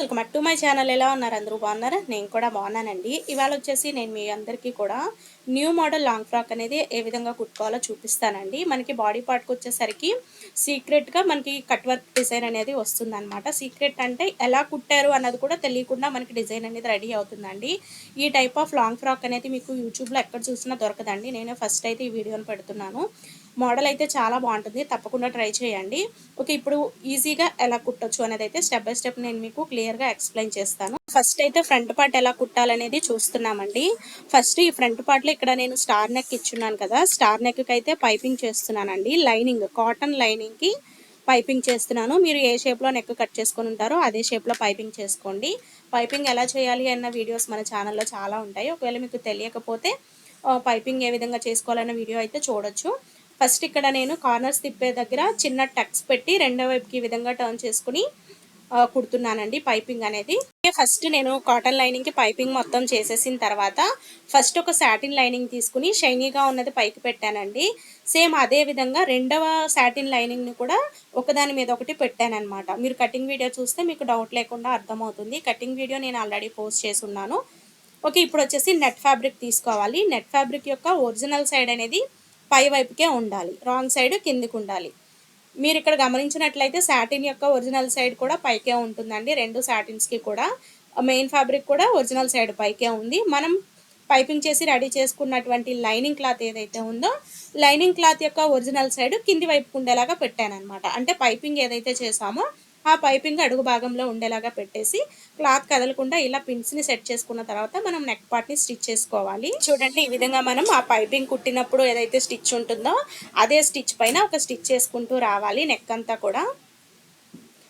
Welcome back to my channel ఎలా ఉన్నారు అందరూ బాగున్నారా? నేను కూడా బాగున్నానండి. ఇవాళ వచ్చేసి నేను మీ అందరికీ కూడా న్యూ మోడల్ లాంగ్ ఫ్రాక్ అనేది ఏ విధంగా కుట్టుకోవాలో చూపిస్తానండి. మనకి బాడీ పార్ట్కి వచ్చేసరికి సీక్రెట్గా మనకి కట్ వర్క్ డిజైన్ అనేది వస్తుందన్నమాట. సీక్రెట్ అంటే ఎలా కుట్టారు అన్నది కూడా తెలియకుండా మనకి డిజైన్ అనేది రెడీ అవుతుందండి. ఈ టైప్ ఆఫ్ లాంగ్ ఫ్రాక్ అనేది మీకు యూట్యూబ్లో ఎక్కడ చూసినా దొరకదండి. నేను ఫస్ట్ అయితే ఈ వీడియోని పెడుతున్నాను. మోడల్ అయితే చాలా బాగుంటుంది. తప్పకుండా ట్రై చేయండి. ఓకే ఇప్పుడు ఈజీగా ఎలా కుట్టొచ్చు అనేది అయితే స్టెప్ బై స్టెప్ నేను మీకు క్లియర్గా ఎక్స్ప్లెయిన్ చేస్తాను. ఫస్ట్ అయితే ఫ్రంట్ పార్ట్ ఎలా కుట్టాలనేది చూస్తున్నామండి. ఫస్ట్ ఈ ఫ్రంట్ పార్ట్లో ఇక్కడ నేను స్టార్ నెక్ ఇచ్చున్నాను కదా. స్టార్ నెక్కి అయితే పైపింగ్ చేస్తున్నానండి. లైనింగ్ కాటన్ లైనింగ్కి పైపింగ్ చేస్తున్నాను. మీరు ఏ షేప్లో నెక్ కట్ చేసుకొని ఉంటారో అదే షేప్లో పైపింగ్ చేసుకోండి. పైపింగ్ ఎలా చేయాలి అన్న వీడియోస్ మన ఛానల్లో చాలా ఉంటాయి. ఒకవేళ మీకు తెలియకపోతే పైపింగ్ ఏ విధంగా చేసుకోవాలన్న వీడియో అయితే చూడొచ్చు. ఫస్ట్ ఇక్కడ నేను కార్నర్స్ తిప్పే దగ్గర చిన్న టక్స్ పెట్టి రెండో వైపుకి ఈ విధంగా టర్న్ చేసుకుని కుడుతున్నానండి పైపింగ్ అనేది. ఫస్ట్ నేను కాటన్ లైనింగ్కి పైపింగ్ మొత్తం చేసేసిన తర్వాత ఫస్ట్ ఒక శాటిన్ లైనింగ్ తీసుకుని షైనీగా ఉన్నది పైకి పెట్టానండి. సేమ్ అదే విధంగా రెండవ శాటిన్ లైనింగ్ని కూడా ఒకదాని మీద ఒకటి పెట్టానమాట మీరు కటింగ్ వీడియో చూస్తే మీకు డౌట్ లేకుండా అర్థమవుతుంది. కటింగ్ వీడియో నేను ఆల్రెడీ పోస్ట్ చేసి ఉన్నాను ఓకే ఇప్పుడు వచ్చేసి నెట్ ఫ్యాబ్రిక్ తీసుకోవాలి. నెట్ ఫ్యాబ్రిక్ యొక్క ఒరిజినల్ సైడ్ అనేది పై వైపుకే ఉండాలి. రాంగ్ సైడ్ కిందికి ఉండాలి. మీరు ఇక్కడ గమనించినట్లయితే సాటిన్ యొక్క ఒరిజినల్ సైడ్ కూడా పైకే ఉంటుందండి. రెండు శాటిన్స్కి కూడా మెయిన్ ఫ్యాబ్రిక్ కూడా ఒరిజినల్ సైడ్ పైకే ఉంది. మనం పైపింగ్ చేసి రెడీ చేసుకున్నటువంటి లైనింగ్ క్లాత్ ఏదైతే ఉందో లైనింగ్ క్లాత్ యొక్క ఒరిజినల్ సైడ్ కింది వైపుకు ఉండేలాగా పెట్టాను అనమాట అంటే పైపింగ్ ఏదైతే చేసామో ఆ పైపింగ్ అడుగు భాగంలో ఉండేలాగా పెట్టేసి క్లాత్ కదలకుండా ఇలా పిన్స్ని సెట్ చేసుకున్న తర్వాత మనం నెక్ పార్ట్ని స్టిచ్ చేసుకోవాలి. చూడండి ఈ విధంగా మనం ఆ పైపింగ్ కుట్టినప్పుడు ఏదైతే స్టిచ్ ఉంటుందో అదే స్టిచ్ పైన ఒక స్టిచ్ చేసుకుంటూ రావాలి నెక్ అంతా కూడా.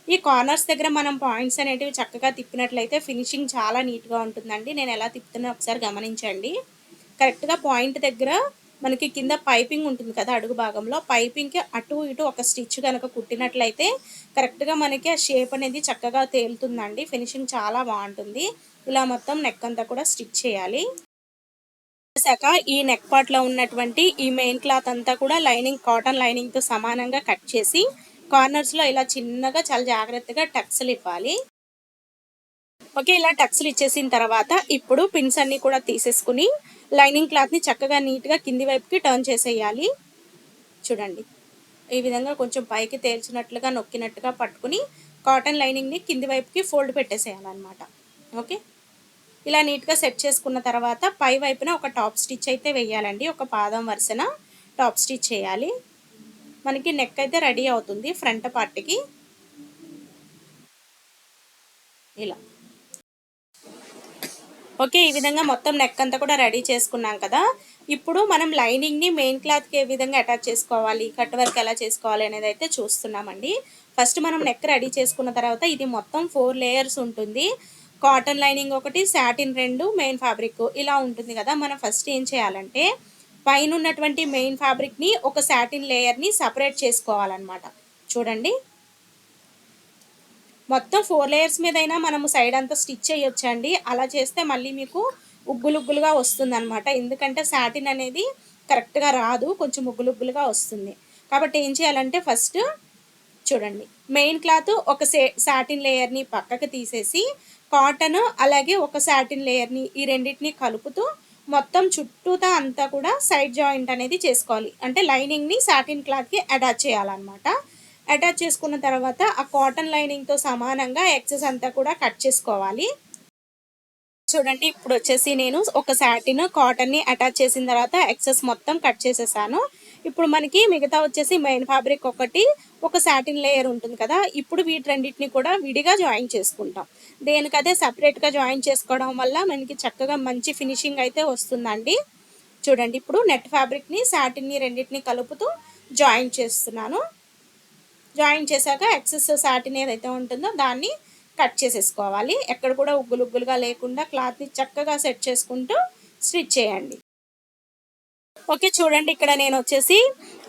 ఈ కార్నర్స్ దగ్గర మనం పాయింట్స్ అనేటివి చక్కగా తిప్పినట్లయితే ఫినిషింగ్ చాలా నీట్గా ఉంటుందండి. నేను ఎలా తిప్పుతున్నా ఒకసారి గమనించండి. కరెక్ట్గా పాయింట్ దగ్గర మనకి కింద పైపింగ్ ఉంటుంది కదా అడుగు భాగంలో పైపింగ్కి అటు ఇటు ఒక స్టిచ్ కనుక కుట్టినట్లయితే కరెక్ట్గా మనకి ఆ షేప్ అనేది చక్కగా తేలుతుందండి. ఫినిషింగ్ చాలా బాగుంటుంది. ఇలా మొత్తం నెక్ అంతా కూడా స్టిచ్ చేయాలి. చేశాక ఈ నెక్ పార్ట్లో ఉన్నటువంటి ఈ మెయిన్ క్లాత్ అంతా కూడా లైనింగ్ కాటన్ లైనింగ్తో సమానంగా కట్ చేసి కార్నర్స్లో ఇలా చిన్నగా చాలా జాగ్రత్తగా టక్స్లు ఇవ్వాలి. ఓకే ఇలా టక్స్లు ఇచ్చేసిన తర్వాత ఇప్పుడు పిన్స్ అన్నీ కూడా తీసేసుకుని లైనింగ్ క్లాత్ని చక్కగా నీట్గా కింది వైపుకి టర్న్ చేసేయాలి. చూడండి. ఈ విధంగా కొంచెం పైకి తేల్చినట్లుగా నొక్కినట్టుగా పట్టుకుని కాటన్ లైనింగ్ని కింది వైపుకి ఫోల్డ్ పెట్టేసేయాలన్నమాట. ఓకే? ఇలా నీట్గా సెట్ చేసుకున్న తర్వాత పై వైపున ఒక టాప్ స్టిచ్ అయితే వేయాలండి. ఒక పాదం వరుసన టాప్ స్టిచ్ చేయాలి. మనకి నెక్ అయితే రెడీ అవుతుంది ఫ్రంట్ పార్ట్కి. ఇలా. ఓకే ఈ విధంగా మొత్తం నెక్ అంతా కూడా రెడీ చేసుకున్నాం కదా. ఇప్పుడు మనం లైనింగ్ని మెయిన్ క్లాత్కి ఏ విధంగా అటాచ్ చేసుకోవాలి? కట్ వర్క్ ఎలా చేసుకోవాలి అనేది అయితే చూస్తున్నామండి. ఫస్ట్ మనం నెక్ రెడీ చేసుకున్న తర్వాత ఇది మొత్తం ఫోర్ లేయర్స్ ఉంటుంది. కాటన్ లైనింగ్ ఒకటి శాటిన్ రెండు మెయిన్ ఫ్యాబ్రిక్ ఇలా ఉంటుంది కదా. మనం ఫస్ట్ ఏం చేయాలంటే పైన ఉన్నటువంటి మెయిన్ ఫ్యాబ్రిక్ని ఒక శాటిన్ లేయర్ని సపరేట్ చేసుకోవాలన్నమాట. చూడండి. మొత్తం ఫోర్ లేయర్స్ మీద అయినా మనము సైడ్ అంతా స్టిచ్ చేయొచ్చండి. అలా చేస్తే మళ్ళీ మీకు ఉగ్గులుగ్గులుగా వస్తుంది అనమాట ఎందుకంటే సాటిన్ అనేది కరెక్ట్గా రాదు కొంచెం ఉగ్గులుగ్గులుగా వస్తుంది. కాబట్టి ఏం చేయాలంటే ఫస్ట్ చూడండి. మెయిన్ క్లాత్ ఒక సే సాటిన్ లేయర్ని పక్కకు తీసేసి కాటన్ అలాగే ఒక సాటిన్ లేయర్ని ఈ రెండింటిని కలుపుతూ మొత్తం చుట్టూతా అంతా కూడా సైడ్ జాయింట్ అనేది చేసుకోవాలి. అంటే లైనింగ్ని సాటిన్ క్లాత్కి అటాచ్ చేయాలన్నమాట. అటాచ్ చేసుకున్న తర్వాత ఆ కాటన్ లైనింగ్తో సమానంగా ఎక్సెస్ అంతా కూడా కట్ చేసుకోవాలి. చూడండి ఇప్పుడు వచ్చేసి నేను ఒక శాటిన్ కాటన్ని అటాచ్ చేసిన తర్వాత ఎక్సెస్ మొత్తం కట్ చేసేసాను. ఇప్పుడు మనకి మిగతా వచ్చేసి మెయిన్ ఫ్యాబ్రిక్ ఒకటి ఒక సాటిన్ లేయర్ ఉంటుంది కదా ఇప్పుడు వీటి రెండింటిని కూడా విడిగా జాయిన్ చేసుకుంటాం. దేనికదే సపరేట్గా జాయిన్ చేసుకోవడం వల్ల మనకి చక్కగా మంచి ఫినిషింగ్ అయితే వస్తుందండి. చూడండి ఇప్పుడు నెట్ ఫ్యాబ్రిక్ని సాటిన్ని రెండింటిని కలుపుతూ జాయిన్ చేస్తున్నాను. జాయిన్ చేశాక ఎక్సెస్ సాటిన్ ఏదైతే ఉంటుందో దాన్ని కట్ చేసేసుకోవాలి. ఎక్కడ కూడా ఉగ్గులు ఉగ్గులుగా లేకుండా క్లాత్ని చక్కగా సెట్ చేసుకుంటూ స్టిచ్ చేయండి. ఓకే చూడండి ఇక్కడ నేను వచ్చేసి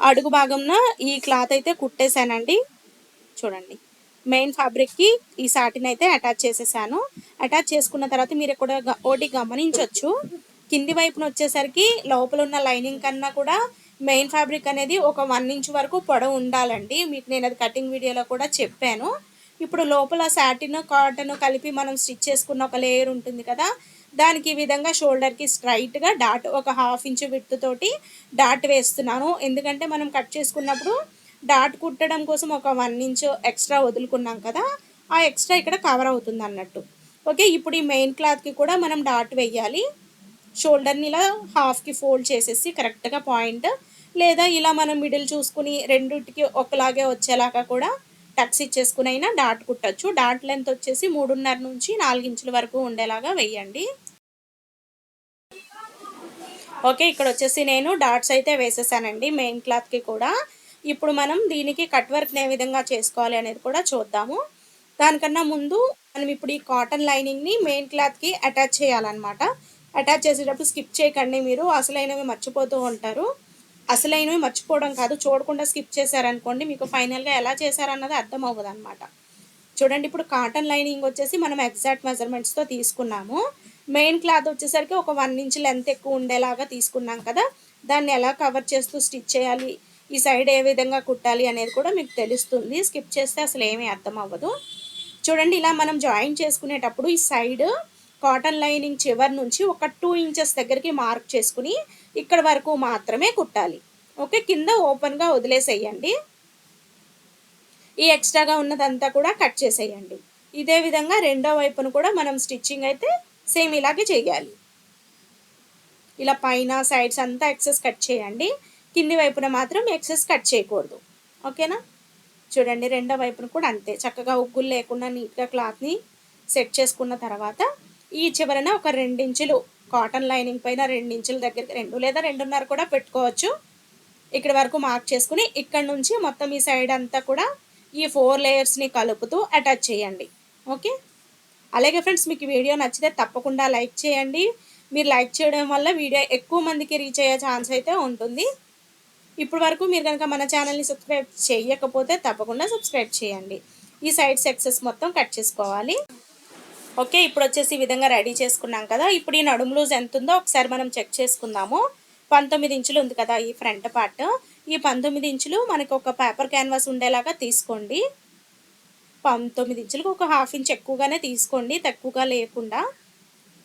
అడుగు భాగంలో ఈ క్లాత్ అయితే కుట్టేశానండి. చూడండి మెయిన్ ఫ్యాబ్రిక్కి ఈ సాటిన్ అయితే అటాచ్ చేసేసాను. అటాచ్ చేసుకున్న తర్వాత మీరు ఇక్కడ ఒకటి గమనించవచ్చు కింది వైపున వచ్చేసరికి లోపల ఉన్న లైనింగ్ కన్నా కూడా మెయిన్ ఫ్యాబ్రిక్ అనేది ఒక వన్ ఇంచ్ వరకు పొడవు ఉండాలండి. మీకు నేను అది కటింగ్ వీడియోలో కూడా చెప్పాను. ఇప్పుడు లోపల సాటిన్ కాటన్ కలిపి మనం స్టిచ్ చేసుకున్న ఒక లేయర్ ఉంటుంది కదా దానికి ఈ విధంగా షోల్డర్కి స్ట్రైట్గా డాట్ ఒక హాఫ్ ఇంచ్ విత్ తోటి డాట్ వేస్తున్నాను. ఎందుకంటే మనం కట్ చేసుకున్నప్పుడు డాట్ కుట్టడం కోసం ఒక వన్ ఇంచ్ ఎక్స్ట్రా వదులుకున్నాం కదా ఆ ఎక్స్ట్రా ఇక్కడ కవర్ అవుతుంది అన్నట్టు. ఓకే ఇప్పుడు ఈ మెయిన్ క్లాత్కి కూడా మనం డాట్ వేయాలి. షోల్డర్ని ఇలా హాఫ్కి ఫోల్డ్ చేసేసి కరెక్ట్గా పాయింట్ లేదా ఇలా మనం మిడిల్ చూసుకుని రెండింటికి ఒకలాగే వచ్చేలాగా కూడా టక్స్ ఇచ్చేసుకుని అయినా డాట్ కుట్టచ్చు. డాట్ లెంత్ వచ్చేసి మూడున్నర నుంచి నాలుగు ఇంచుల వరకు ఉండేలాగా వేయండి. ఓకే ఇక్కడ వచ్చేసి నేను డాట్స్ అయితే వేసేసానండి మెయిన్ క్లాత్కి కూడా. ఇప్పుడు మనం దీనికి కట్ వర్క్ని ఏ విధంగా చేసుకోవాలి అనేది కూడా చూద్దాము. దానికన్నా ముందు మనం ఇప్పుడు ఈ కాటన్ లైనింగ్ని మెయిన్ క్లాత్కి అటాచ్ చేయాలన్నమాట. అటాచ్ చేసేటప్పుడు స్కిప్ చేయకండి మీరు అసలైనవి మర్చిపోతూ ఉంటారు. అసలైనవి మర్చిపోవడం కాదు. చూడకుండా స్కిప్ చేశారనుకోండి మీకు ఫైనల్గా ఎలా చేశారన్నది అర్థం అవ్వదు అనమాట చూడండి ఇప్పుడు కాటన్ లైనింగ్ వచ్చేసి మనం ఎగ్జాక్ట్ మెజర్మెంట్స్తో తీసుకున్నాము. మెయిన్ క్లాత్ వచ్చేసరికి ఒక వన్ ఇంచ్ లెంత్ ఎక్కువ ఉండేలాగా తీసుకున్నాం కదా. దాన్ని ఎలా కవర్ చేస్తూ స్టిచ్ చేయాలి ఈ సైడ్ ఏ విధంగా కుట్టాలి అనేది కూడా మీకు తెలుస్తుంది. స్కిప్ చేస్తే అసలు ఏమీ అర్థం అవ్వదు. చూడండి ఇలా మనం జాయిన్ చేసుకునేటప్పుడు ఈ సైడ్ కాటన్ లైనింగ్ చివరి నుంచి ఒక టూ ఇంచెస్ దగ్గరికి మార్క్ చేసుకుని ఇక్కడ వరకు మాత్రమే కుట్టాలి. ఓకే కింద ఓపెన్గా వదిలేసేయండి. ఈ ఎక్స్ట్రాగా ఉన్నదంతా కూడా కట్ చేసేయండి. ఇదే విధంగా రెండో వైపును కూడా మనం స్టిచ్చింగ్ అయితే సేమ్ ఇలాగే చేయాలి. ఇలా పైన సైడ్స్ అంతా ఎక్సెస్ కట్ చేయండి. కింది వైపున మాత్రం ఎక్సెస్ కట్ చేయకూడదు. ఓకేనా? చూడండి రెండో వైపున కూడా అంతే. చక్కగా ఉగ్గులు లేకుండా నీట్గా క్లాత్ని సెట్ చేసుకున్న తర్వాత ఈ చివరన ఒక రెండించులు కాటన్ లైనింగ్ పైన రెండు ఇంచుల దగ్గరికి రెండు లేదా రెండున్నర కూడా పెట్టుకోవచ్చు. ఇక్కడ వరకు మార్క్ చేసుకుని ఇక్కడ నుంచి మొత్తం ఈ సైడ్ అంతా కూడా ఈ ఫోర్ లేయర్స్ని కలుపుతూ అటాచ్ చేయండి. ఓకే? అలాగే ఫ్రెండ్స్ మీకు వీడియో నచ్చితే తప్పకుండా లైక్ చేయండి. మీరు లైక్ చేయడం వల్ల వీడియో ఎక్కువ మందికి రీచ్ అయ్యే ఛాన్స్ అయితే ఉంటుంది. ఇప్పటి వరకు మీరు కనుక మన ఛానల్ని సబ్స్క్రైబ్ చేయకపోతే తప్పకుండా సబ్స్క్రైబ్ చేయండి. ఈ సైడ్ సెక్సెస్ మొత్తం కట్ చేసుకోవాలి. ఓకే ఇప్పుడు వచ్చేసి ఈ విధంగా రెడీ చేసుకున్నాం కదా. ఇప్పుడు ఈ నడుము లూజ్ ఎంత ఉందో ఒకసారి మనం చెక్ చేసుకుందాము. పంతొమ్మిది ఇంచులు ఉంది కదా ఈ ఫ్రంట్ పార్ట్. ఈ పంతొమ్మిది ఇంచులు మనకి ఒక పేపర్ క్యాన్వాస్ ఉండేలాగా తీసుకోండి. పంతొమ్మిది ఇంచులకు ఒక హాఫ్ ఇంచ్ ఎక్కువగానే తీసుకోండి తక్కువగా లేకుండా.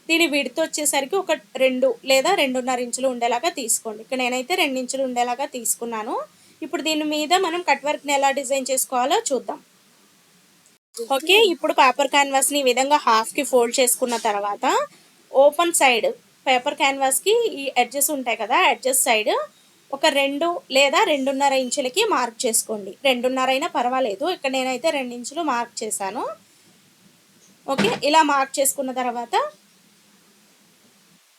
దీని విడత వచ్చేసరికి ఒక రెండు లేదా రెండున్నర ఇంచులు ఉండేలాగా తీసుకోండి. ఇక్కడ నేనైతే రెండు ఇంచులు ఉండేలాగా తీసుకున్నాను. ఇప్పుడు దీని మీద మనం కట్ వర్క్ని ఎలా డిజైన్ చేసుకోవాలో చూద్దాం. ఓకే ఇప్పుడు పేపర్ క్యాన్వాస్ని ఈ విధంగా హాఫ్కి ఫోల్డ్ చేసుకున్న తర్వాత ఓపెన్ సైడ్ పేపర్ క్యాన్వాస్కి ఈ ఎడ్జెస్ ఉంటాయి కదా ఎడ్జెస్ సైడ్ ఒక రెండు లేదా రెండున్నర ఇంచులకి మార్క్ చేసుకోండి. రెండున్నర అయినా పర్వాలేదు ఇక్కడ నేనైతే రెండు ఇంచులు మార్క్ చేశాను. ఓకే ఇలా మార్క్ చేసుకున్న తర్వాత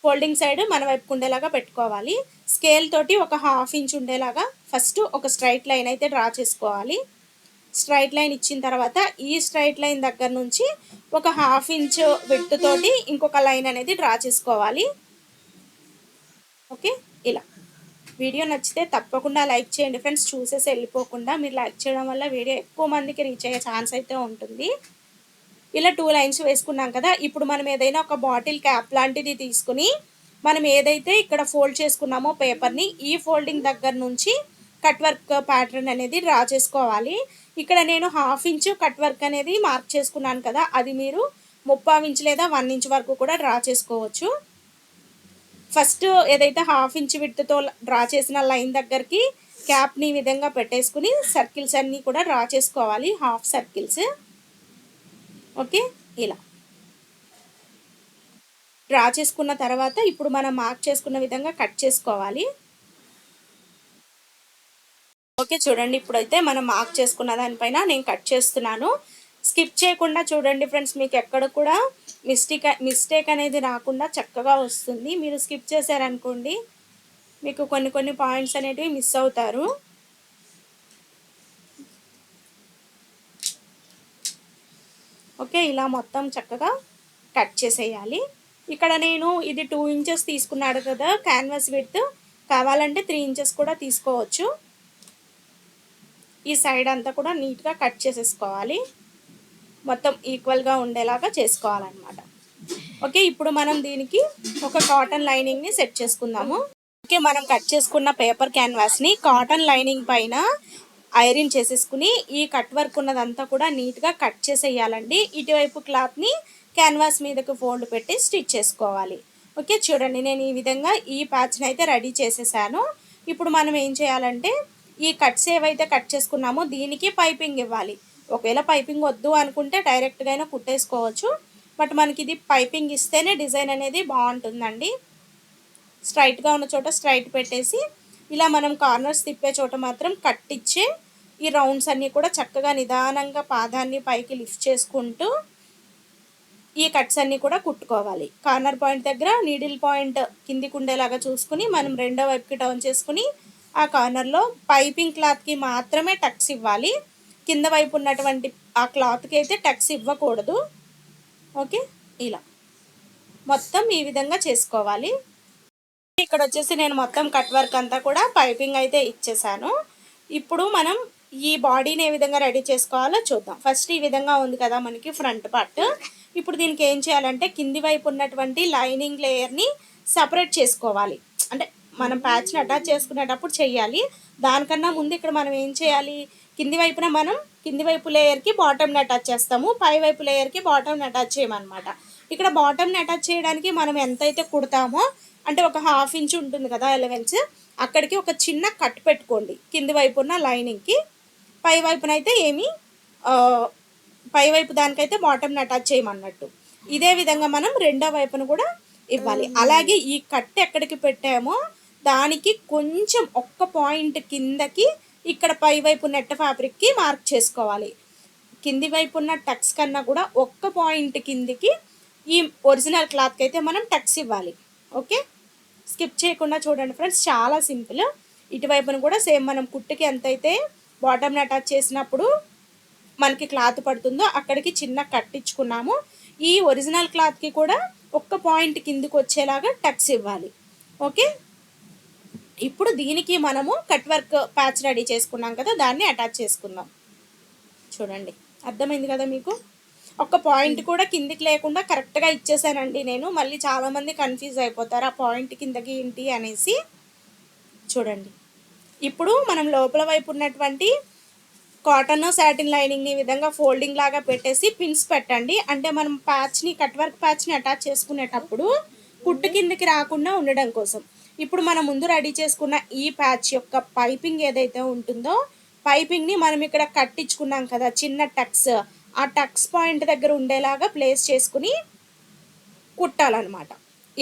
ఫోల్డింగ్ సైడ్ మన వైపుకు ఉండేలాగా పెట్టుకోవాలి. స్కేల్ తోటి ఒక హాఫ్ ఇంచ్ ఉండేలాగా ఫస్ట్ ఒక స్ట్రైట్ లైన్ అయితే డ్రా చేసుకోవాలి. స్ట్రైట్ లైన్ ఇచ్చిన తర్వాత ఈ స్ట్రైట్ లైన్ దగ్గర నుంచి ఒక హాఫ్ ఇంచ్ విత్ తోటి ఇంకొక లైన్ అనేది డ్రా చేసుకోవాలి. ఓకే? ఇలా. వీడియో నచ్చితే తప్పకుండా లైక్ చేయండి ఫ్రెండ్స్. చూసేసి వెళ్ళిపోకుండా మీరు లైక్ చేయడం వల్ల వీడియో ఎక్కువ మందికి రీచ్ అయ్యే ఛాన్స్ అయితే ఉంటుంది. ఇలా టూ లైన్స్ వేసుకున్నాం కదా ఇప్పుడు మనం ఏదైనా ఒక బాటిల్ క్యాప్ లాంటిది తీసుకుని మనం ఏదైతే ఇక్కడ ఫోల్డ్ చేసుకున్నామో పేపర్ని ఈ ఫోల్డింగ్ దగ్గర నుంచి కట్ వర్క్ ప్యాటర్న్ అనేది డ్రా చేసుకోవాలి. ఇక్కడ నేను హాఫ్ ఇంచ్ కట్ వర్క్ అనేది మార్క్ చేసుకున్నాను కదా అది మీరు ముప్పావు ఇంచ్ లేదా వన్ ఇంచ్ వరకు కూడా డ్రా చేసుకోవచ్చు. ఫస్ట్ ఏదైతే హాఫ్ ఇంచ్ విడ్త్తో డ్రా చేసిన లైన్ దగ్గరికి క్యాప్ని ఈ విధంగా పెట్టేసుకుని సర్కిల్స్ అన్నీ కూడా డ్రా చేసుకోవాలి హాఫ్ సర్కిల్స్. ఓకే ఇలా. డ్రా చేసుకున్న తర్వాత ఇప్పుడు మనం మార్క్ చేసుకున్న విధంగా కట్ చేసుకోవాలి. ఓకే చూడండి. ఇప్పుడైతే మనం మార్క్ చేసుకున్న దానిపైన నేను కట్ చేస్తున్నాను. స్కిప్ చేయకుండా చూడండి ఫ్రెండ్స్ మీకు ఎక్కడ కూడా మిస్టేక్ మిస్టేక్ అనేది రాకుండా చక్కగా వస్తుంది. మీరు స్కిప్ చేశారనుకోండి మీకు కొన్ని కొన్ని పాయింట్స్ అనేటివి మిస్ అవుతారు. ఓకే ఇలా మొత్తం చక్కగా కట్ చేసేయాలి. ఇక్కడ నేను ఇది టూ ఇంచెస్ తీసుకున్నాడు కదా క్యాన్వాస్ విత్ కావాలంటే త్రీ ఇంచెస్ కూడా తీసుకోవచ్చు. ఈ సైడ్ అంతా కూడా నీట్గా కట్ చేసేసుకోవాలి. మొత్తం ఈక్వల్గా ఉండేలాగా చేసుకోవాలన్నమాట. ఓకే ఇప్పుడు మనం దీనికి ఒక కాటన్ లైనింగ్ని సెట్ చేసుకుందాము. ఓకే మనం కట్ చేసుకున్న పేపర్ క్యాన్వాస్ని కాటన్ లైనింగ్ పైన ఐరన్ చేసేసుకుని ఈ కట్ వర్క్ ఉన్నదంతా కూడా నీట్గా కట్ చేసేయాలండి. ఇటువైపు క్లాత్ని క్యాన్వాస్ మీదకి ఫోల్డ్ పెట్టి స్టిచ్ చేసుకోవాలి. ఓకే చూడండి నేను ఈ విధంగా ఈ ప్యాచ్ని అయితే రెడీ చేసేసాను. ఇప్పుడు మనం ఏం చేయాలంటే ఈ కట్స్ ఏవైతే కట్ చేసుకున్నామో దీనికి పైపింగ్ ఇవ్వాలి. ఒకవేళ పైపింగ్ వద్దు అనుకుంటే డైరెక్ట్గా అయినా కుట్టేసుకోవచ్చు. బట్ మనకి ఇది పైపింగ్ ఇస్తేనే డిజైన్ అనేది బాగుంటుందండి. స్ట్రైట్గా ఉన్న చోట స్ట్రైట్ పెట్టేసి ఇలా మనం కార్నర్స్ తిప్పే చోట మాత్రం కట్టించే ఈ రౌండ్స్ అన్నీ కూడా చక్కగా నిదానంగా పాదాన్ని పైకి లిఫ్ట్ చేసుకుంటూ ఈ కట్స్ అన్నీ కూడా కుట్టుకోవాలి. కార్నర్ పాయింట్ దగ్గర నీడిల్ పాయింట్ కిందికి ఉండేలాగా చూసుకుని మనం రెండో వైపుకి టర్న్ చేసుకుని ఆ కార్నర్లో పైపింగ్ క్లాత్కి మాత్రమే టక్స్ ఇవ్వాలి. కింద వైపు ఉన్నటువంటి ఆ క్లాత్కి అయితే టక్స్ ఇవ్వకూడదు. ఓకే ఇలా. మొత్తం ఈ విధంగా చేసుకోవాలి. ఇక్కడ వచ్చేసి నేను మొత్తం కట్ వర్క్ అంతా కూడా పైపింగ్ అయితే ఇచ్చేసాను. ఇప్పుడు మనం ఈ బాడీని ఏ విధంగా రెడీ చేసుకోవాలో చూద్దాం. ఫస్ట్ ఈ విధంగా ఉంది కదా మనకి ఫ్రంట్ పార్ట్ ఇప్పుడు దీనికి ఏం చేయాలంటే కింది వైపు ఉన్నటువంటి లైనింగ్ లేయర్ని సపరేట్ చేసుకోవాలి. అంటే మనం ప్యాచ్ని అటాచ్ చేసుకునేటప్పుడు చేయాలి దానికన్నా ముందు ఇక్కడ మనం ఏం చేయాలి? కింది వైపున మనం కింది వైపు లేయర్కి బాటమ్ని అటాచ్ చేస్తాము. పై వైపు లేయర్కి బాటమ్ని అటాచ్ చేయమన్నమాట. ఇక్కడ బాటమ్ని అటాచ్ చేయడానికి మనం ఎంతైతే కుడతామో అంటే ఒక హాఫ్ ఇంచ్ ఉంటుంది కదా ఎలవెన్స్ అక్కడికి ఒక చిన్న కట్ పెట్టుకోండి. కింది వైపు ఉన్న లైనింగ్కి పై వైపున అయితే ఏమి పై వైపు దానికైతే బాటమ్ని అటాచ్ చేయమన్నట్టు. ఇదే విధంగా మనం రెండో వైపున కూడా ఇవ్వాలి. అలాగే ఈ కట్ ఎక్కడికి పెట్టామో దానికి కొంచెం ఒక్క పాయింట్ కిందకి ఇక్కడ పై వైపు నెట్ ఫ్యాబ్రిక్కి మార్క్ చేసుకోవాలి. కింది వైపు ఉన్న టక్స్ కన్నా కూడా ఒక్క పాయింట్ కిందికి ఈ ఒరిజినల్ క్లాత్కి అయితే మనం టక్స్ ఇవ్వాలి. ఓకే? స్కిప్ చేయకుండా చూడండి ఫ్రెండ్స్ చాలా సింపుల్. ఇటువైపున కూడా సేమ్ మనం కుట్టుకి ఎంతైతే బాటమ్ని అటాచ్ చేసినప్పుడు మనకి క్లాత్ పడుతుందో అక్కడికి చిన్న కట్టించుకున్నాము ఈ ఒరిజినల్ క్లాత్కి కూడా ఒక్క పాయింట్ కిందికి వచ్చేలాగా టక్స్ ఇవ్వాలి. ఓకే? ఇప్పుడు దీనికి మనము కట్ వర్క్ ప్యాచ్ రెడీ చేసుకున్నాం కదా దాన్ని అటాచ్ చేసుకుందాం. చూడండి అర్థమైంది కదా మీకు? ఒక్క పాయింట్ కూడా కిందికి లేకుండా కరెక్ట్గా ఇచ్చేసానండి నేను. మళ్ళీ చాలామంది కన్ఫ్యూజ్ అయిపోతారు ఆ పాయింట్ కిందకి ఏంటి అనేసి. చూడండి ఇప్పుడు మనం లోపల వైపు ఉన్నటువంటి కాటన్ సాటిన్ లైనింగ్ని ఈ విధంగా ఫోల్డింగ్ లాగా పెట్టేసి పిన్స్ పెట్టండి. అంటే మనం ప్యాచ్ని కట్ వర్క్ ప్యాచ్ని అటాచ్ చేసుకునేటప్పుడు కుట్టు కిందకి రాకుండా ఉండడం కోసం. ఇప్పుడు మనం ముందు రెడీ చేసుకున్న ఈ ప్యాచ్ యొక్క పైపింగ్ ఏదైతే ఉంటుందో పైపింగ్ని మనం ఇక్కడ కట్టించుకున్నాం కదా చిన్న టక్స్. ఆ టక్స్ పాయింట్ దగ్గర ఉండేలాగా ప్లేస్ చేసుకుని కుట్టాలన్నమాట.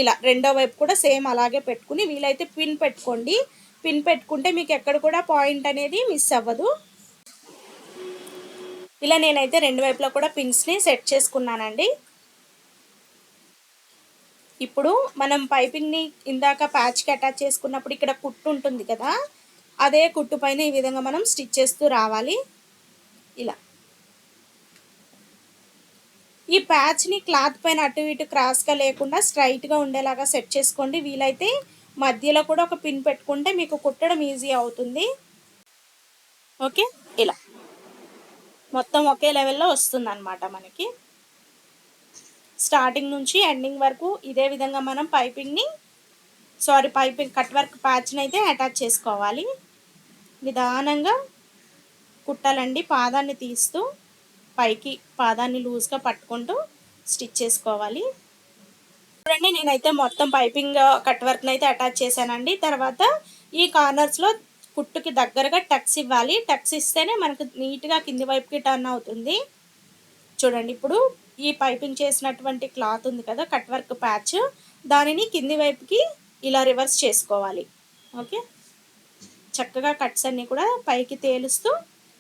ఇలా రెండో వైపు కూడా సేమ్ అలాగే పెట్టుకుని వీలైతే పిన్ పెట్టుకోండి. పిన్ పెట్టుకుంటే మీకు ఎక్కడ కూడా పాయింట్ అనేది మిస్ అవ్వదు. ఇలా నేనైతే రెండు వైపులా కూడా పిన్స్ని సెట్ చేసుకున్నానండి. ఇప్పుడు మనం పైపింగ్ని ఇందాక ప్యాచ్కి అటాచ్ చేసుకున్నప్పుడు ఇక్కడ కుట్టు ఉంటుంది కదా అదే కుట్టు పైన ఈ విధంగా మనం స్టిచ్ చేస్తూ రావాలి. ఇలా. ఈ ప్యాచ్ని క్లాత్ పైన అటు ఇటు క్రాస్గా లేకుండా స్ట్రైట్గా ఉండేలాగా సెట్ చేసుకోండి. వీలైతే మధ్యలో కూడా ఒక పిన్ పెట్టుకుంటే మీకు కుట్టడం ఈజీ అవుతుంది. ఓకే ఇలా. మొత్తం ఒకే లెవెల్లో వస్తుంది అనమాట మనకి. స్టార్టింగ్ నుంచి ఎండింగ్ వరకు ఇదే విధంగా మనం పైపింగ్ని సారీ పైపింగ్ కట్ వర్క్ ప్యాచ్ని అయితే అటాచ్ చేసుకోవాలి. నిదానంగా కుట్టాలండి పాదాన్ని తీస్తూ పైకి పాదాన్ని లూజ్గా పట్టుకుంటూ స్టిచ్ చేసుకోవాలి. చూడండి నేనైతే మొత్తం పైపింగ్ కట్ వర్క్ని అయితే అటాచ్ చేశానండి. తర్వాత ఈ కార్నర్స్లో కుట్టుకి దగ్గరగా టక్స్ ఇవ్వాలి. టక్స్ ఇస్తేనే మనకు నీట్గా కింది వైపుకి టర్న్ అవుతుంది. చూడండి ఇప్పుడు ఈ పైపింగ్ చేసినటువంటి క్లాత్ ఉంది కదా కట్ వర్క్ ప్యాచ్ దానిని కింది వైపుకి ఇలా రివర్స్ చేసుకోవాలి. ఓకే? చక్కగా కట్స్ అన్నీ కూడా పైకి తేలుస్తూ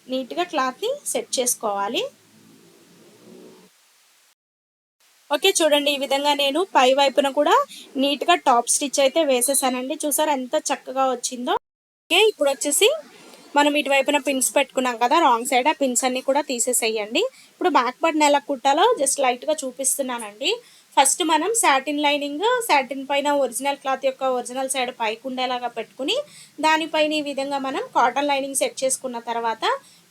నీట్గా క్లాత్ని సెట్ చేసుకోవాలి. ఓకే చూడండి ఈ విధంగా నేను పై వైపున కూడా నీట్గా టాప్ స్టిచ్ అయితే వేసేసానండి. చూసారు ఎంత చక్కగా వచ్చిందో? ఓకే ఇప్పుడు వచ్చేసి మనం ఇటువైపున పిన్స్ పెట్టుకున్నాం కదా రాంగ్ సైడ్ ఆ పిన్స్ అన్ని కూడా తీసేసేయండి. ఇప్పుడు బ్యాక్ బటన్ ఎలా కుట్టాలో జస్ట్ లైట్గా చూపిస్తున్నానండి. ఫస్ట్ మనం సాటిన్ లైనింగ్ సాటిన్ పైన ఒరిజినల్ క్లాత్ యొక్క ఒరిజినల్ సైడ్ పైకి ఉండేలాగా పెట్టుకుని దానిపైన ఈ విధంగా మనం కాటన్ లైనింగ్ సెట్ చేసుకున్న తర్వాత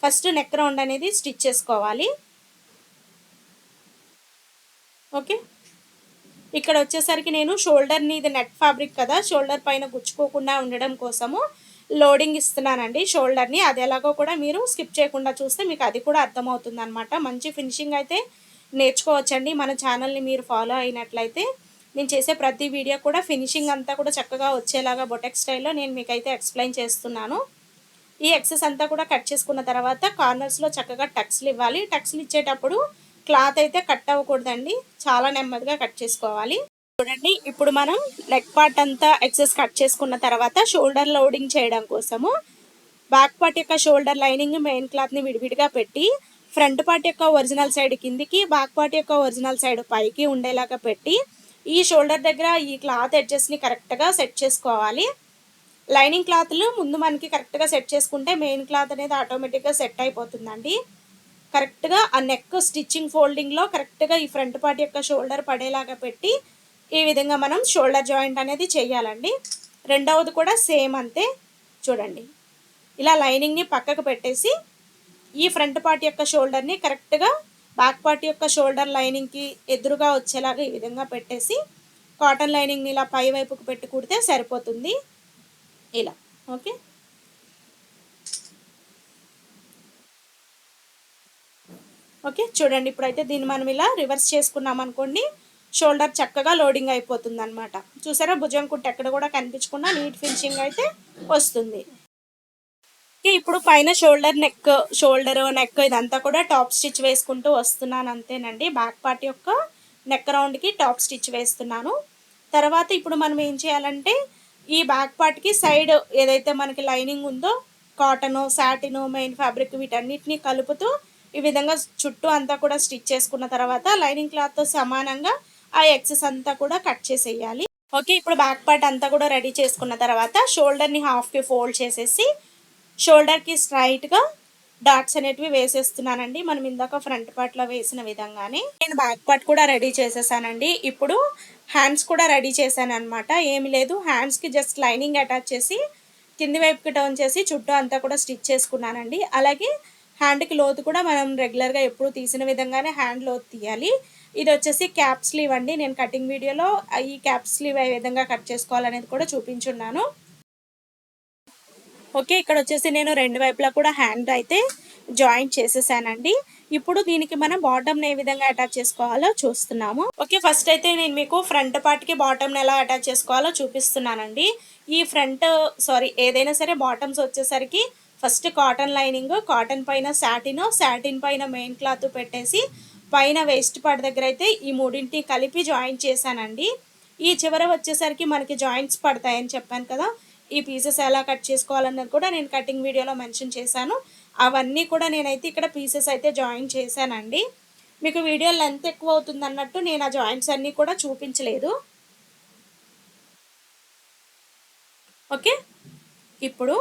ఫస్ట్ నెక్ రౌండ్ అనేది స్టిచ్ చేసుకోవాలి. ఓకే ఇక్కడ వచ్చేసరికి నేను షోల్డర్ని ఇది నెట్ ఫ్యాబ్రిక్ కదా షోల్డర్ పైన గుచ్చుకోకుండా ఉండడం కోసము లోడింగ్ ఇస్తున్నానండి షోల్డర్ని. అది ఎలాగో కూడా మీరు స్కిప్ చేయకుండా చూస్తే మీకు అది కూడా అర్థమవుతుంది అనమాట మంచి ఫినిషింగ్ అయితే నేర్చుకోవచ్చండి. మన ఛానల్ని మీరు ఫాలో అయినట్లయితే నేను చేసే ప్రతి వీడియో కూడా ఫినిషింగ్ అంతా కూడా చక్కగా వచ్చేలాగా బొటెక్ స్టైల్లో నేను మీకైతే ఎక్స్ప్లెయిన్ చేస్తున్నాను. ఈ ఎక్సెస్ అంతా కూడా కట్ చేసుకున్న తర్వాత కార్నర్స్లో చక్కగా టక్స్లు ఇవ్వాలి. టక్స్లు ఇచ్చేటప్పుడు క్లాత్ అయితే కట్ అవ్వకూడదండి. చాలా నెమ్మదిగా కట్ చేసుకోవాలి. చూడండి. ఇప్పుడు మనం నెక్ పార్ట్ అంతా ఎక్సెస్ కట్ చేసుకున్న తర్వాత షోల్డర్ లోడింగ్ చేయడం కోసము బ్యాక్ పార్ట్ యొక్క షోల్డర్ లైనింగ్ మెయిన్ క్లాత్ని విడివిడిగా పెట్టి ఫ్రంట్ పార్ట్ యొక్క ఒరిజినల్ సైడ్ కిందికి బ్యాక్ పార్ట్ యొక్క ఒరిజినల్ సైడ్ పైకి ఉండేలాగా పెట్టి ఈ షోల్డర్ దగ్గర ఈ క్లాత్ ఎడ్జెస్ని కరెక్ట్గా సెట్ చేసుకోవాలి. లైనింగ్ క్లాత్లు ముందు మనకి కరెక్ట్గా సెట్ చేసుకుంటే మెయిన్ క్లాత్ అనేది ఆటోమేటిక్గా సెట్ అయిపోతుందండి. కరెక్ట్గా ఆ నెక్ స్టిచ్చింగ్ ఫోల్డింగ్లో కరెక్ట్గా ఈ ఫ్రంట్ పార్ట్ యొక్క షోల్డర్ పడేలాగా పెట్టి ఈ విధంగా మనం షోల్డర్ జాయింట్ అనేది చేయాలండి. రెండవది కూడా సేమ్ అంతే. చూడండి. ఇలా లైనింగ్ని పక్కకు పెట్టేసి ఈ ఫ్రంట్ పార్ట్ యొక్క షోల్డర్ని కరెక్ట్గా బ్యాక్ పార్ట్ యొక్క షోల్డర్ లైనింగ్కి ఎదురుగా వచ్చేలాగా ఈ విధంగా పెట్టేసి కాటన్ లైనింగ్ని ఇలా పై వైపుకు పెట్టి కుడితే సరిపోతుంది. ఇలా. ఓకే? ఓకే? చూడండి. ఇప్పుడైతే దీన్ని మనం ఇలా రివర్స్ చేసుకున్నాం అనుకోండి షోల్డర్ చక్కగా లోడింగ్ అయిపోతుంది అనమాట చూసారా? భుజం కుట్టు ఎక్కడ కూడా కనిపించకుండా నీట్ ఫినిషింగ్ అయితే వస్తుంది. ఇప్పుడు పైన షోల్డర్ నెక్ షోల్డర్ నెక్ ఇదంతా కూడా టాప్ స్టిచ్ వేసుకుంటూ వస్తున్నాను అంతేనండి. బ్యాక్ పార్ట్ యొక్క నెక్ రౌండ్కి టాప్ స్టిచ్ వేస్తున్నాను. తర్వాత ఇప్పుడు మనం ఏం చేయాలంటే ఈ బ్యాక్ పార్ట్కి సైడ్ ఏదైతే మనకి లైనింగ్ ఉందో కాటను సాటిను మెయిన్ ఫ్యాబ్రిక్ వీటన్నిటిని కలుపుతూ ఈ విధంగా చుట్టూ అంతా కూడా స్టిచ్ చేసుకున్న తర్వాత లైనింగ్ క్లాత్తో సమానంగా ఆ ఎక్సెస్ అంతా కూడా కట్ చేసేయాలి. ఓకే ఇప్పుడు బ్యాక్ పార్ట్ అంతా కూడా రెడీ చేసుకున్న తర్వాత షోల్డర్ని హాఫ్కి ఫోల్డ్ చేసేసి షోల్డర్కి స్ట్రైట్గా డాట్స్ అనేటివి వేసేస్తున్నానండి. మనం ఇందాక ఫ్రంట్ పార్ట్లో వేసిన విధంగానే నేను బ్యాక్ పార్ట్ కూడా రెడీ చేసేసానండి. ఇప్పుడు హ్యాండ్స్ కూడా రెడీ చేశాను అనమాట ఏమి లేదు. హ్యాండ్స్కి జస్ట్ లైనింగ్ అటాచ్ చేసి కింది వైపుకి టర్న్ చేసి చుట్టూ అంతా కూడా స్టిచ్ చేసుకున్నానండి. అలాగే హ్యాండ్కి లోతు కూడా మనం రెగ్యులర్గా ఎప్పుడు తీసిన విధంగానే హ్యాండ్ లోతు తీయాలి. ఇది వచ్చేసి క్యాప్ స్లీవ్ అండి. నేను కటింగ్ వీడియోలో ఈ క్యాప్ స్లీవ్ ఏ విధంగా కట్ చేసుకోవాలనేది కూడా చూపించున్నాను. ఓకే ఇక్కడ వచ్చేసి నేను రెండు వైపులా కూడా హ్యాండ్ అయితే జాయింట్ చేసేసానండి. ఇప్పుడు దీనికి మనం బాటమ్ ఏ విధంగా అటాచ్ చేసుకోవాలో చూస్తున్నాము. ఓకే ఫస్ట్ అయితే నేను మీకు ఫ్రంట్ పార్ట్కి బాటమ్ని ఎలా అటాచ్ చేసుకోవాలో చూపిస్తున్నానండి. ఈ ఫ్రంట్ సారీ ఏదైనా సరే బాటమ్స్ వచ్చేసరికి ఫస్ట్ కాటన్ లైనింగ్ కాటన్ పైన సాటిన్ శాటిన్ పైన మెయిన్ క్లాత్ పెట్టేసి పైన వేస్ట్ పార్ట్ దగ్గర అయితే ఈ మూడింటిని కలిపి జాయిన్ చేశానండి. ఈ చివర వచ్చేసరికి మనకి జాయింట్స్ పడతాయని చెప్పాను కదా ఈ పీసెస్ ఎలా కట్ చేసుకోవాలన్నది కూడా నేను కటింగ్ వీడియోలో మెన్షన్ చేశాను. అవన్నీ కూడా నేనైతే ఇక్కడ పీసెస్ అయితే జాయిన్ చేశానండి. మీకు వీడియో లెంత్ ఎక్కువ అవుతుంది అన్నట్టు నేను ఆ జాయింట్స్ అన్నీ కూడా చూపించలేదు. ఓకే? ఇప్పుడు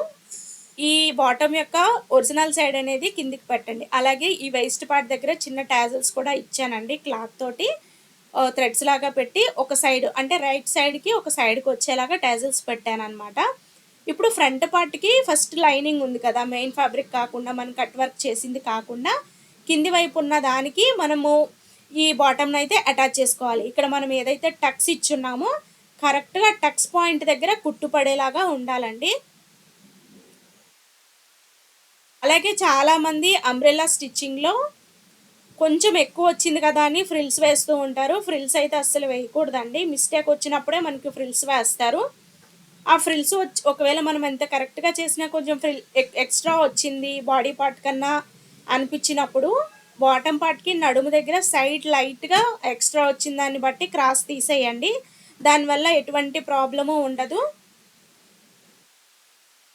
ఈ బాటమ్ యొక్క ఒరిజినల్ సైడ్ అనేది కిందికి పెట్టండి. అలాగే ఈ వేస్ట్ పార్ట్ దగ్గర చిన్న టాజల్స్ కూడా ఇచ్చానండి క్లాత్ తోటి. థ్రెడ్స్ లాగా పెట్టి ఒక సైడ్ అంటే రైట్ సైడ్కి ఒక సైడ్కి వచ్చేలాగా ట్యాజల్స్ పెట్టానమాట ఇప్పుడు ఫ్రంట్ పార్ట్కి ఫస్ట్ లైనింగ్ ఉంది కదా మెయిన్ ఫ్యాబ్రిక్ కాకుండా మనం కట్ వర్క్ చేసింది కాకుండా కింది వైపు ఉన్న దానికి మనము ఈ బాటమ్ని అయితే అటాచ్ చేసుకోవాలి. ఇక్కడ మనం ఏదైతే టక్స్ ఇచ్చున్నామో కరెక్ట్గా టక్స్ పాయింట్ దగ్గర కుట్టుపడేలాగా ఉండాలండి. అలాగే చాలామంది అంబ్రెల్లా స్టిచ్చింగ్లో కొంచెం ఎక్కువ వచ్చింది కదా అని ఫ్రిల్స్ వేస్తూ ఉంటారు. ఫ్రిల్స్ అయితే అస్సలు వేయకూడదండి. మిస్టేక్ వచ్చినప్పుడే మనకి ఫ్రిల్స్ వేస్తారు. ఆ ఫ్రిల్స్ వచ్చి ఒకవేళ మనం ఎంత కరెక్ట్గా చేసినా కొంచెం ఫ్రిల్ ఎక్స్ట్రా వచ్చింది బాడీ పార్ట్ కన్నా అనిపించినప్పుడు బాటమ్ పార్ట్కి నడుము దగ్గర సైడ్ లైట్గా ఎక్స్ట్రా వచ్చిన దాన్ని బట్టి క్రాస్ తీసేయండి. దానివల్ల ఎటువంటి ప్రాబ్లము ఉండదు.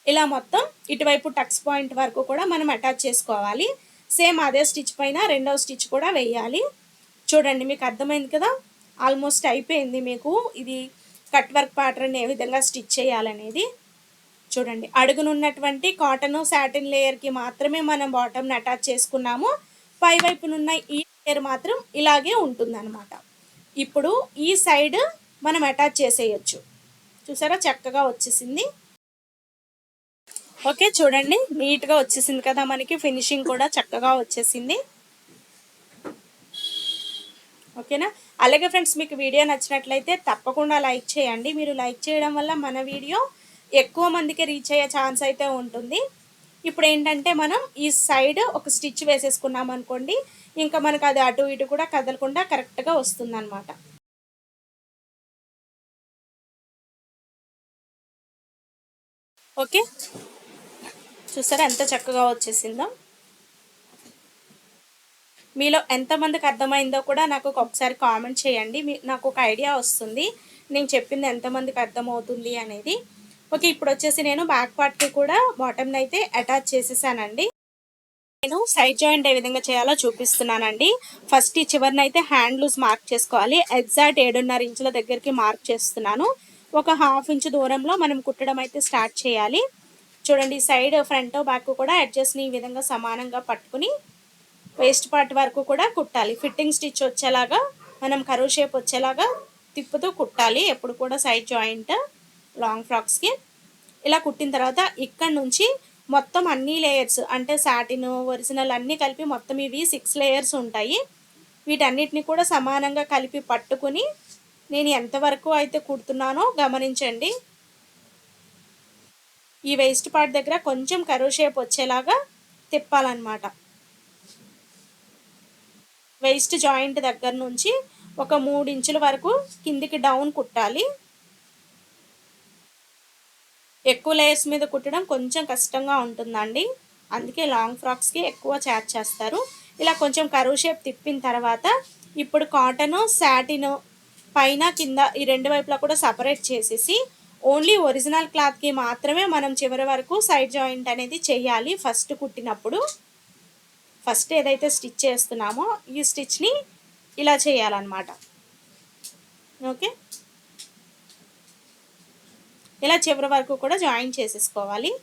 ఇలా మొత్తం ఇటువైపు టక్స్ పాయింట్ వరకు కూడా మనం అటాచ్ చేసుకోవాలి. సేమ్ అదే స్టిచ్ పైన రెండవ స్టిచ్ కూడా వేయాలి. చూడండి మీకు అర్థమైంది కదా? ఆల్మోస్ట్ అయిపోయింది మీకు ఇది కట్ వర్క్ ప్యాటర్న్ ఏ విధంగా స్టిచ్ చేయాలనేది. చూడండి అడుగునున్నటువంటి కాటన్ సాటిన్ లేయర్కి మాత్రమే మనం బాటమ్ని అటాచ్ చేసుకున్నాము. పై వైపునున్న ఈ లేయర్ మాత్రం ఇలాగే ఉంటుందన్నమాట. ఇప్పుడు ఈ సైడ్ మనం అటాచ్ చేసేయచ్చు. చూసారా? చక్కగా వచ్చేసింది. ఓకే చూడండి. నీట్గా వచ్చేసింది కదా మనకి. ఫినిషింగ్ కూడా చక్కగా వచ్చేసింది. ఓకేనా? అలాగే ఫ్రెండ్స్ మీకు వీడియో నచ్చినట్లయితే తప్పకుండా లైక్ చేయండి. మీరు లైక్ చేయడం వల్ల మన వీడియో ఎక్కువ మందికి రీచ్ అయ్యే ఛాన్స్ అయితే ఉంటుంది. ఇప్పుడు ఏంటంటే మనం ఈ సైడ్ ఒక స్టిచ్ వేసేసుకున్నాం అనుకోండి ఇంకా మనకు అది అటు ఇటు కూడా కదలకుండా కరెక్ట్గా వస్తుందన్నమాట. ఓకే? చూసారా? ఎంత చక్కగా వచ్చేసిందో. మీలో ఎంతమందికి అర్థమైందో కూడా నాకు ఒకసారి కామెంట్ చేయండి. మీ నాకు ఒక ఐడియా వస్తుంది. నేను చెప్పింది ఎంతమందికి అర్థమవుతుంది అనేది. ఓకే ఇప్పుడు వచ్చేసి నేను బ్యాక్ పార్ట్కి కూడా బాటమ్ని అయితే అటాచ్ చేసేసానండి. నేను సైడ్ జాయింట్ ఏ విధంగా చేయాలో చూపిస్తున్నానండి. ఫస్ట్ ఈ చివరిని అయితే హ్యాండ్ లూజ్ మార్క్ చేసుకోవాలి. ఎగ్జాక్ట్ ఏడున్నర ఇంచుల దగ్గరికి మార్క్ చేస్తున్నాను. ఒక హాఫ్ ఇంచ్ దూరంలో మనం కుట్టడం అయితే స్టార్ట్ చేయాలి. చూడండి సైడ్ ఫ్రంట్ బ్యాక్ కూడా అడ్జస్ట్ని ఈ విధంగా సమానంగా పట్టుకుని వేస్ట్ పార్ట్ వరకు కూడా కుట్టాలి. ఫిట్టింగ్ స్టిచ్ వచ్చేలాగా మనం కరువు షేప్ వచ్చేలాగా తిప్పుతూ కుట్టాలి. ఎప్పుడు కూడా సైడ్ జాయింట్ లాంగ్ ఫ్రాక్స్కి ఇలా కుట్టిన తర్వాత ఇక్కడ నుంచి మొత్తం అన్ని లేయర్స్ అంటే సాటిన్ ఒరిజినల్ అన్నీ కలిపి మొత్తం ఇవి సిక్స్ లేయర్స్ ఉంటాయి. వీటన్నిటిని కూడా సమానంగా కలిపి పట్టుకుని నేను ఎంతవరకు అయితే కుడుతున్నానో గమనించండి. ఈ వేస్ట్ పార్ట్ దగ్గర కొంచెం కరువు షేప్ వచ్చేలాగా తిప్పాలన్నమాట. వేస్ట్ జాయింట్ దగ్గర నుంచి ఒక మూడు ఇంచుల వరకు కిందికి డౌన్ కుట్టాలి. ఎక్కువ లేయర్స్ మీద కుట్టడం కొంచెం కష్టంగా ఉంటుందండి. అందుకే లాంగ్ ఫ్రాక్స్కి ఎక్కువ చాట్ చేస్తారు. ఇలా కొంచెం కరువు షేప్ తిప్పిన తర్వాత ఇప్పుడు కాటను శాటిన్ పైన కింద ఈ రెండు వైపులా కూడా సపరేట్ చేసేసి ఓన్లీ ఒరిజినల్ క్లాత్కి మాత్రమే మనం చివరి వరకు సైడ్ జాయింట్ అనేది చేయాలి. ఫస్ట్ కుట్టినప్పుడు ఫస్ట్ ఏదైతే స్టిచ్ చేస్తున్నామో ఈ స్టిచ్ని ఇలా చేయాలన్నమాట. ఓకే? ఇలా చివరి వరకు కూడా జాయిన్ చేసేసుకోవాలి.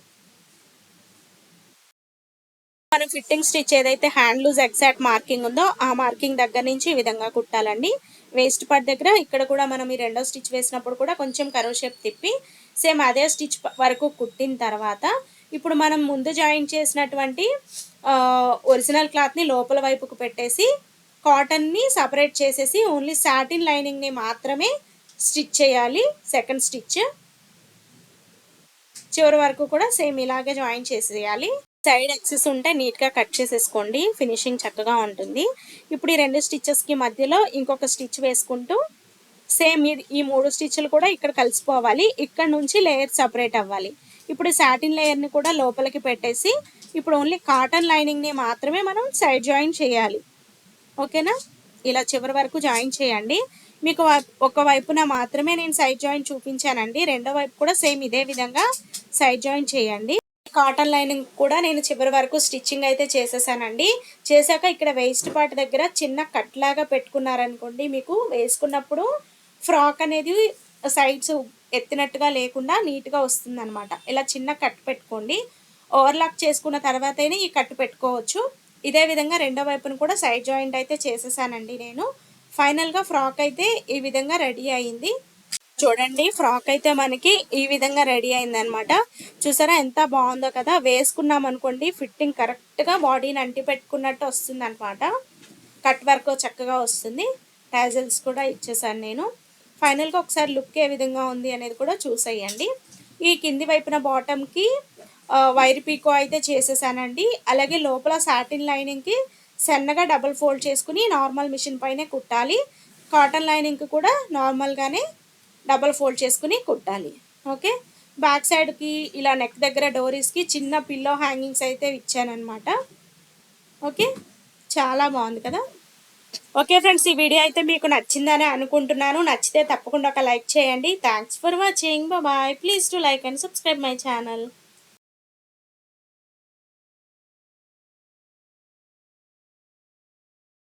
మనం ఫిట్టింగ్ స్టిచ్ ఏదైతే హ్యాండ్ లూజ్ ఎగ్జాక్ట్ మార్కింగ్ ఉందో ఆ మార్కింగ్ దగ్గర నుంచి ఈ విధంగా కుట్టాలండి. వేస్ట్ పార్ట్ దగ్గర ఇక్కడ కూడా మనం ఈ రెండో స్టిచ్ వేసినప్పుడు కూడా కొంచెం కరో షేప్ తిప్పి సేమ్ అదే స్టిచ్ వరకు కుట్టిన తర్వాత ఇప్పుడు మనం ముందు జాయిన్ చేసినటువంటి ఒరిజినల్ క్లాత్ని లోపల వైపుకు పెట్టేసి కాటన్ని సపరేట్ చేసేసి ఓన్లీ సాటిన్ లైనింగ్ని మాత్రమే స్టిచ్ చేయాలి సెకండ్ స్టిచ్. చివరి వరకు కూడా సేమ్ ఇలాగే జాయిన్ చేసేయాలి. సైడ్ ఎక్సెస్ ఉంటే నీట్గా కట్ చేసేసుకోండి. ఫినిషింగ్ చక్కగా ఉంటుంది. ఇప్పుడు ఈ రెండు స్టిచ్చెస్కి మధ్యలో ఇంకొక స్టిచ్ వేసుకుంటూ సేమ్ ఈ మూడు స్టిచ్లు కూడా ఇక్కడ కలిసిపోవాలి. ఇక్కడ నుంచి లేయర్ సపరేట్ అవ్వాలి. ఇప్పుడు సాటిన్ లేయర్ని కూడా లోపలికి పెట్టేసి ఇప్పుడు ఓన్లీ కాటన్ లైనింగ్ని మాత్రమే మనం సైడ్ జాయిన్ చేయాలి. ఓకేనా? ఇలా చివరి వరకు జాయిన్ చేయండి. మీకు ఒక వైపున మాత్రమే నేను సైడ్ జాయిన్ చూపించానండి. రెండో వైపు కూడా సేమ్ ఇదే విధంగా సైడ్ జాయిన్ చేయండి. కాటన్ లైనింగ్ కూడా నేను చివరి వరకు స్టిచ్చింగ్ అయితే చేసేసానండి. చేశాక ఇక్కడ వేస్ట్ పార్ట్ దగ్గర చిన్న కట్ లాగా పెట్టుకున్నారనుకోండి మీకు వేసుకున్నప్పుడు ఫ్రాక్ అనేది సైడ్స్ ఎత్తినట్టుగా లేకుండా నీట్గా వస్తుంది అనమాట ఇలా చిన్న కట్ పెట్టుకోండి. ఓవర్లాక్ చేసుకున్న తర్వాతనే ఈ కట్ పెట్టుకోవచ్చు. ఇదే విధంగా రెండో వైపును కూడా సైడ్ జాయింట్ అయితే చేసేసానండి నేను. ఫైనల్గా ఫ్రాక్ అయితే ఈ విధంగా రెడీ అయింది. చూడండి ఫ్రాక్ అయితే మనకి ఈ విధంగా రెడీ అయింది అనమాట చూసారా ఎంత బాగుందో కదా. వేసుకున్నాం అనుకోండి ఫిట్టింగ్ కరెక్ట్గా బాడీని అంటి పెట్టుకున్నట్టు వస్తుంది అనమాట కట్ వర్క్ చక్కగా వస్తుంది. టాజల్స్ కూడా ఇచ్చేసాను నేను. ఫైనల్గా ఒకసారి లుక్ ఏ విధంగా ఉంది అనేది కూడా చూసేయండి. ఈ కింది వైపున బాటమ్కి వైర్ పీకో అయితే చేసేసానండి. అలాగే లోపల సాటిన్ లైనింగ్కి సన్నగా డబుల్ ఫోల్డ్ చేసుకుని నార్మల్ మిషన్ పైనే కుట్టాలి. కాటన్ లైనింగ్కి కూడా నార్మల్గానే డబల్ ఫోల్డ్ చేసుకుని కుట్టాలి. ఓకే? బ్యాక్ సైడ్కి ఇలా నెక్ దగ్గర డోరీస్కి చిన్న పిల్లో హ్యాంగింగ్స్ అయితే ఇచ్చానమాట ఓకే? చాలా బాగుంది కదా? ఓకే ఫ్రెండ్స్ ఈ వీడియో అయితే మీకు నచ్చిందని అనుకుంటున్నాను. నచ్చితే తప్పకుండా ఒక లైక్ చేయండి. Thanks for watching bye please to like and subscribe my channel